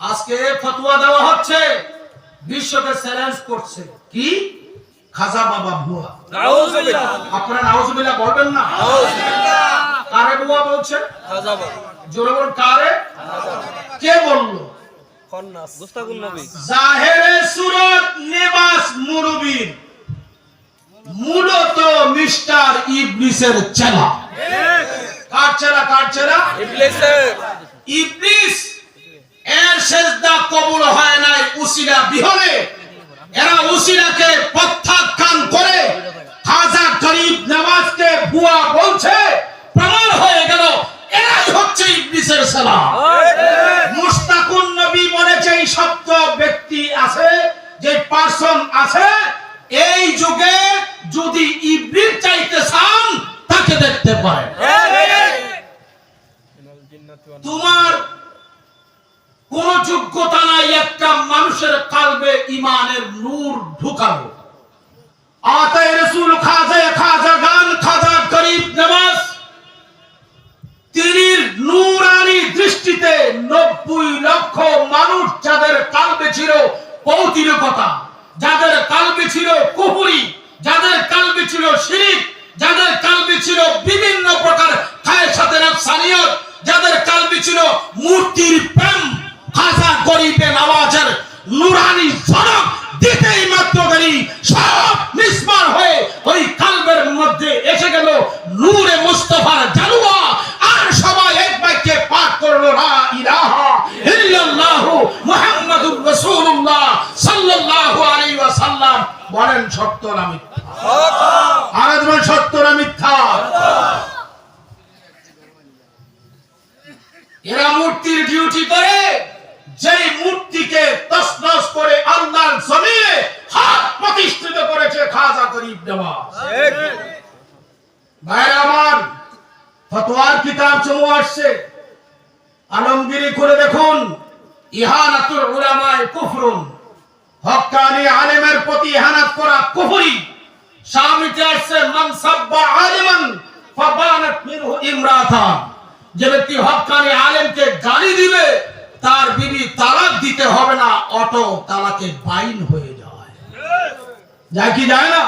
আজকে ফতোয়া দেওয়া হচ্ছে বিশ্বকে চ্যালেঞ্জ করছে। কি? খাজা বাবা ভুয়া। আপনারা নাউজুবিল্লাহ বলবেন না? কারে ভুয়া বলছেন? জোরে বলুন কারে? কে বলল? খন্নাস। গুস্তাকুন নবী। জাহেরে সুরত নেবাস মুরুবির মূলত মিস্টার ইবলিসের চেলা। কার চেলা কার চেলা? ইবলিসের। ইবলিস। এর সেজদা কবুল হয় নাই উসিলা বিহনে। এরা উসিলাকে প্রত্যাখ্যান করে খাজা গরিব নামাজকে বুয়া বলছে প্রমাণ হয়ে গেল এরাই হচ্ছে ইবলিসের সেলা মুস্তাকুন নবী বলে যে শব্দ ব্যক্তি আছে যে পার্সন আছে এই যুগে যদি ইবলিস চাইতে চান তাকে দেখতে পারেন। তোমার কোন যোগ্যতা নাই, একটা মানুষের কালবে ইমানের নূর ঢুকানো আতায় রসুল খাজা খাজা গান, খাজা গরিব নামাজ, তিনির নূরানি দৃষ্টিতে নব্বই লক্ষ মানুষ যাদের কালবে ছিল পৌতিরকতা, যাদের কালবে ছিল কুহুরি যাদের কালবে ছিল শিরিক যাদের কালবে ছিল বিভিন্ন প্রকার খায়ের সাথে নফসানিয়ত যাদের কালবে ছিল মূর্তির প্রেম খাজা গরিবে নওয়াজের নুরানি ঝড়ক দিতেই মাত্র দেরি সব নিষ্পার হয়ে ওই কালবের মধ্যে এসে গেল নূরে মুস্তফার জালুয়া আর সবাই এক বাক্যে পাঠ করল লা ইলাহা ইল্লাল্লাহু মুহাম্মাদুর রাসূলুল্লাহ সাল্লাল্লাহু আলাইহি ওয়াসাল্লাম বলেন সত্য না মিথ্যা? আর বলেন সত্য না মিথ্যা? এরা মূর্তির ডিউটি করে যেই মূর্তিকে তসনস করে আল্লাহর জমিনে হাত প্রতিষ্ঠিত করেছে খাজা গরিব ভাইরা আমার ফতোয়ার কিতাব চমু আসছে। আলমগিরি করে দেখুন ইহানাতুল উলামায়ে কুফরুন। হক্কানি আলেমের প্রতি হানাত করা কুফরি। সামিতে আসছে মান সাব্বা আলিমান ফাবানাত মিনহু ইমরাতা। যে ব্যক্তি হকানি আলেমকে গালি দিবে, তার বিবি তালাক দিতে হবে না, অটো তালাকে বাইন হয়ে যায়। যায় কি যায় না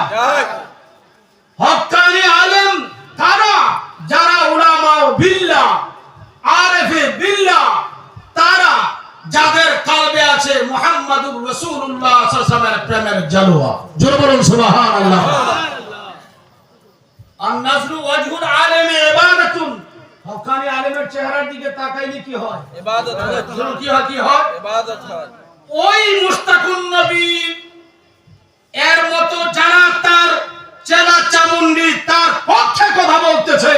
হক্কানি আলেম তারা যারা উলামা বিল্লাহ আরেফে বিল্লাহ তারা যাদের কালবে আছে মুহাম্মাদুর রাসূলুল্লাহ ওয়াসাল্লামের প্রেমের জালওয়া জোরে বলুন সুবহানাল্লাহ। আন-নাজরু ওয়াজহুল আলেমি ইবাদাতুন। হক্কানি আলেমের চেহারার দিকে তাকাইলে কি হয়? ইবাদত হয়। কি হয় কি হয়? ইবাদত হয়। ওই মুস্তাকুন নবী এর মতো যারা তার চেলা চামুন্ডি তার পক্ষে কথা বলতেছে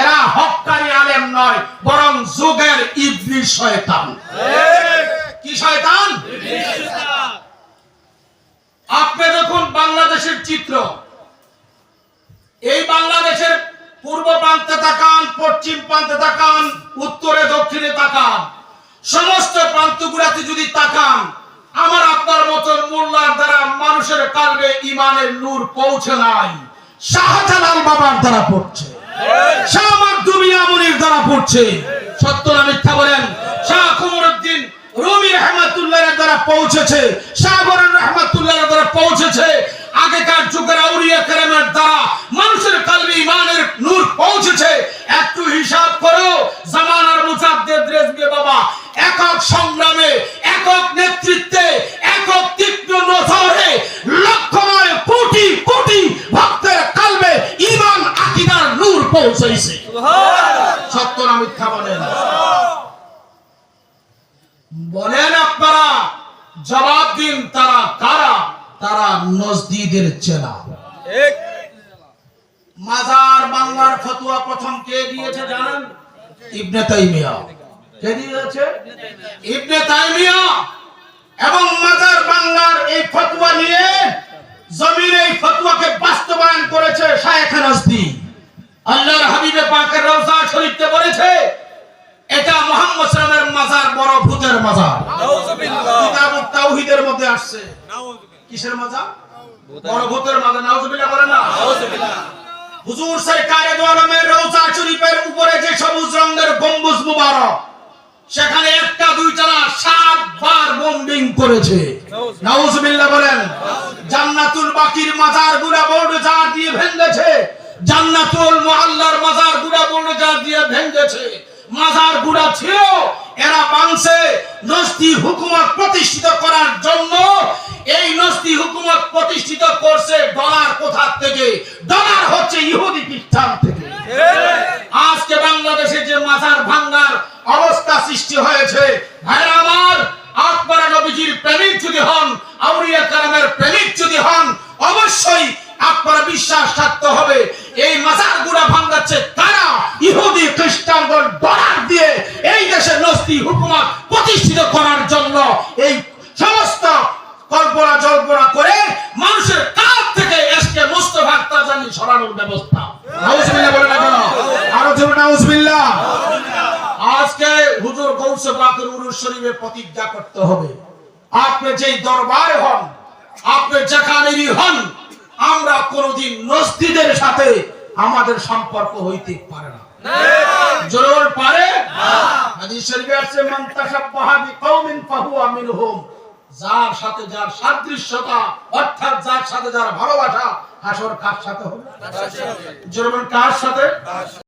এরা হক্কানি আলেম নয় বরং যুগের ইবলিস শয়তান। কি শয়তান। আপনি দেখুন বাংলাদেশের চিত্র। এই বাংলাদেশের পূর্ব প্রান্তে তাকান, পশ্চিম প্রান্তে তাকান, উত্তরে, দক্ষিণে তাকান। সমস্ত প্রান্তগুলাতে যদি তাকান, আমার আপনার মতন মোল্লার দ্বারা মানুষের কালবে ইমানের নূর পৌঁছে নাই। শাহজালাল বাবার দ্বারা পড়ছে। শাহ মাকদুমি আমনির দ্বারা পড়ছে। সত্য না মিথ্যা বলেন? শাহ কুমরুদ্দিন রুমি রহমাতুল্লাহের দ্বারা পৌঁছেছে। শাহ বরন রহমাতুল্লাহের দ্বারা পৌঁছেছে আগেকার যুগের আউলিয়া কেরামের দ্বারা মানুষের কালবে ইমানের নূর পৌঁছেছে একটু হিসাব করো জামানার মুজাদ্দেদ রেজবে বাবা একক সংগ্রামে একক নেতৃত্বে একক তীক্ষ্ণ নজরে লক্ষ নয় কোটি কোটি ভক্তের কালবে ইমান আকিদার নূর পৌঁছাইছে সত্য না মিথ্যা বলেন বলেন আপনারা জবাব দিন তারা কারা? তারা নজদিদের চেনা মাজার বাংলার ফতোয়া প্রথম কে দিয়েছে জানেন? ইবনে তাইমিয়া। কে দিয়েছে? ইবনে তাইমিয়া। এবং মাজার বাংলার এই ফতুয়া নিয়ে জমিনে এই ফতোয়াকে বাস্তবায়ন করেছে শায়েখ নাজদি আল্লাহর হাবিবে পাকের রওজা শরীফতে বলেছে এটা মুহাম্মদ সাল্লামের মাজার বড় ভূতের মাজার নাউজুবিল্লাহ কিতাবুত তাওহীদের মধ্যে আসছে। কিসের মাজার বড় ভূতের মাজার নাউজুবিল্লাহ বলে না? নাউজুবিল্লাহ। হুজুর সরকারে দো আলমের রওজা শরীফের উপরে যে সবুজ রঙের গম্বুজ মুবারক সেখানে একটা দুইটা না সাত করেছে। নাউজুবিল্লাহ। বলেন জান্নাতুল বাকির মাজারগুলা বোর্ড যা দিয়ে ভেঙেছে। জান্নাতুল মুআল্লার মাজারগুলা বোর্ড যা দিয়ে ভেঙেছে। মাজার গুড়া ছিল বাংছে নস্তি হুকুমত প্রতিষ্ঠিত করার জন্য এই নস্তি হুকুমত প্রতিষ্ঠিত করছে ডলার কোথা থেকে? ডলার হচ্ছে ইহুদি খ্রিস্টান থেকে। আজকে বাংলাদেশে যে মাজার ভাঙ্গার অবস্থা সৃষ্টি হয়েছে, ভাইরা আমার আপনারা নবীজির প্রেমিক যদি হন, আউলিয়া কালামের প্রেমিক যদি হন, অবশ্যই আপনারা বিশ্বাস থাকতে হবে। গৌসে পাকের উরুস শরীফে প্রতিজ্ঞা করতে হবে। আপনি যেই দরবারে হন আপনি হন আমরা কোনোদিন নস্তিদের সাথে আমাদের সম্পর্ক হইতে পারে না। জোর পারে? হাদিস শরীফে আছে মান তাশাব্বাহা বিকাউমিন ফাহুয়া মিনহুম। যার সাথে যার সাদৃশ্যতা অর্থাৎ যার সাথে যার ভালোবাসা হাসর কার সাথে হবে? জোর কার সাথে?